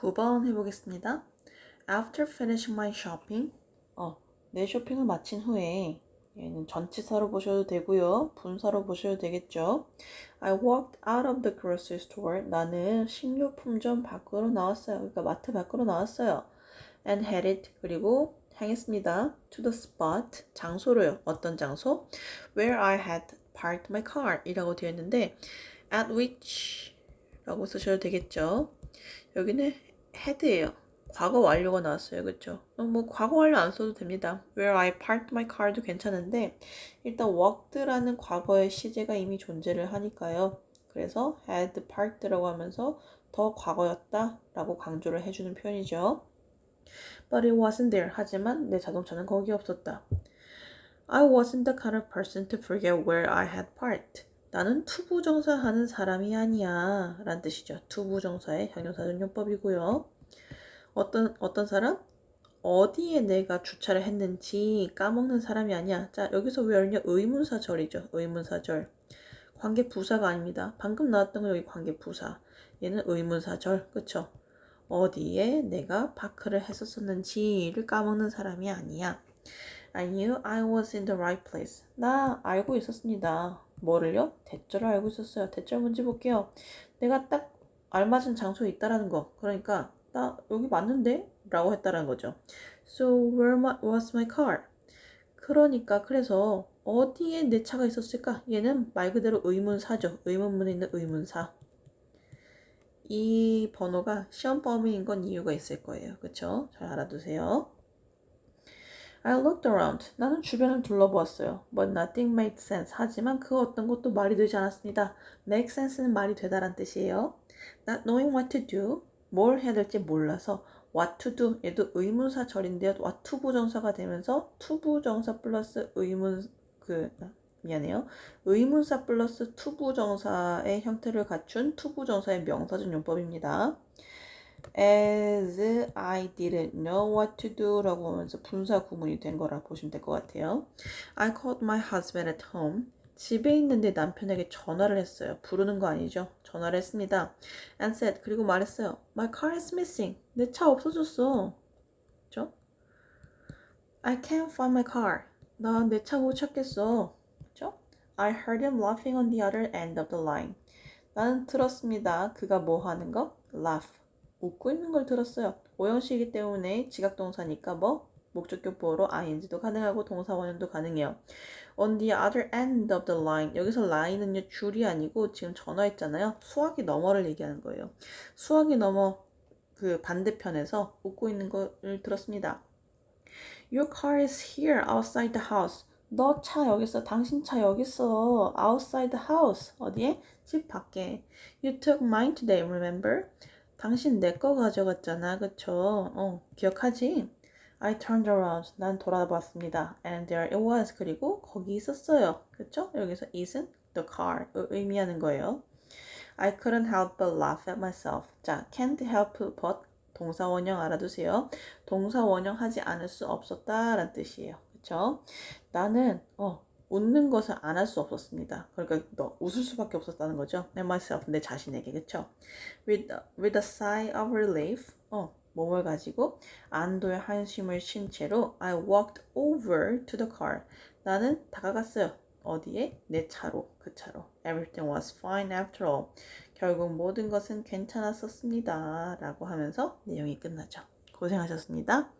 9번 해보겠습니다. After finishing my shopping, 어, 내 쇼핑을 마친 후에 얘는 전치사로 보셔도 되고요. 분사로 보셔도 되겠죠. I walked out of the grocery store. 나는 식료품점 밖으로 나왔어요. 그러니까 마트 밖으로 나왔어요. And headed 그리고 향했습니다. To the spot 장소로요. 어떤 장소? Where I had parked my car 이라고 되어 있는데 at which 라고 쓰셔도 되겠죠. 여기는 had예요. 과거 완료가 나왔어요. 그쵸? 어, 뭐 과거 완료 안 써도 됩니다. Where I parked my car도 괜찮은데 일단 walked라는 과거의 시제가 이미 존재를 하니까요. 그래서 had parked라고 하면서 더 과거였다 라고 강조를 해주는 표현이죠. But it wasn't there. 하지만 내 자동차는 거기 없었다. I wasn't the kind of person to forget where I had parked. 나는 투부정사 하는 사람이 아니야. 라는 뜻이죠. 투부정사의 형용사전용법이고요. 어떤, 어떤 사람? 어디에 내가 주차를 했는지 까먹는 사람이 아니야. 자, 여기서 where는요, 의문사절이죠. 의문사절. 관계 부사가 아닙니다. 방금 나왔던 건 여기 관계 부사. 얘는 의문사절. 그쵸? 어디에 내가 파크를 했었었는지를 까먹는 사람이 아니야. I knew I was in the right place. 나 알고 있었습니다. 뭐를요? 대절을 알고 있었어요. 대절 문제 볼게요. 내가 딱 알맞은 장소에 있다라는 거. 그러니까 나 여기 맞는데? 라고 했다라는 거죠. So where my, was my car? 그러니까 그래서 어디에 내 차가 있었을까? 얘는 말 그대로 의문사죠. 의문문에 있는 의문사. 이 번호가 시험 범위인 건 이유가 있을 거예요. 그쵸? 잘 알아두세요. I looked around. 나는 주변을 둘러보았어요. But nothing made sense. 하지만 그 어떤 것도 말이 되지 않았습니다. Make sense는 말이 되다란 뜻이에요. Not knowing what to do. 뭘 해야 될지 몰라서 what to do. 얘도 의문사 절인데요. what to 부정사가 되면서 to 부정사 플러스 의문 그 미안해요. 의문사 플러스 투부정사의 형태를 갖춘 투부정사의 명사전 용법입니다. As I didn't know what to do 라고 하면서 분사 구문이 된 거라 보시면 될 것 같아요. I called my husband at home. 집에 있는데 남편에게 전화를 했어요. 부르는 거 아니죠? 전화를 했습니다. And said 그리고 말했어요. My car is missing. 내 차 없어졌어. 그죠? I can't find my car. 나 내 차 못 찾겠어. 그죠? I heard him laughing on the other end of the line. 나는 들었습니다. 그가 뭐 하는 거? laugh. 웃고 있는 걸 들었어요. 오형식이기 때문에 지각동사니까 뭐 목적격 보호로 ing도 가능하고 동사 원형도 가능해요. On the other end of the line. 여기서 line은요 줄이 아니고 지금 전화했잖아요. 수학이 너머를 얘기하는 거예요. 수학이 너머 그 반대편에서 웃고 있는 걸 들었습니다. Your car is here outside the house. 너 차 여기 있어. 당신 차 여기 있어. Outside the house. 어디에? 집 밖에. You took mine today, remember? 당신 내 거 가져갔잖아. 그쵸? 어, 기억하지? I turned around. 난 돌아봤습니다. And there it was. 그리고 거기 있었어요. 그쵸? 여기서 isn't the car. 의미하는 거예요. I couldn't help but laugh at myself. 자, can't help but 동사 원형 알아두세요. 동사 원형 하지 않을 수 없었다 라는 뜻이에요. 그쵸? 나는 어 웃는 것을 안 할 수 없었습니다. 그러니까 너 웃을 수밖에 없었다는 거죠. 내 myself 내 자신에게 그쵸? With with a sigh of relief 어 몸을 가지고 안도의 한심을 쉰 채로 I walked over to the car. 나는 다가갔어요. 어디에? 내 차로 그 차로. Everything was fine after all. 결국 모든 것은 괜찮았었습니다. 라고 하면서 내용이 끝나죠. 고생하셨습니다.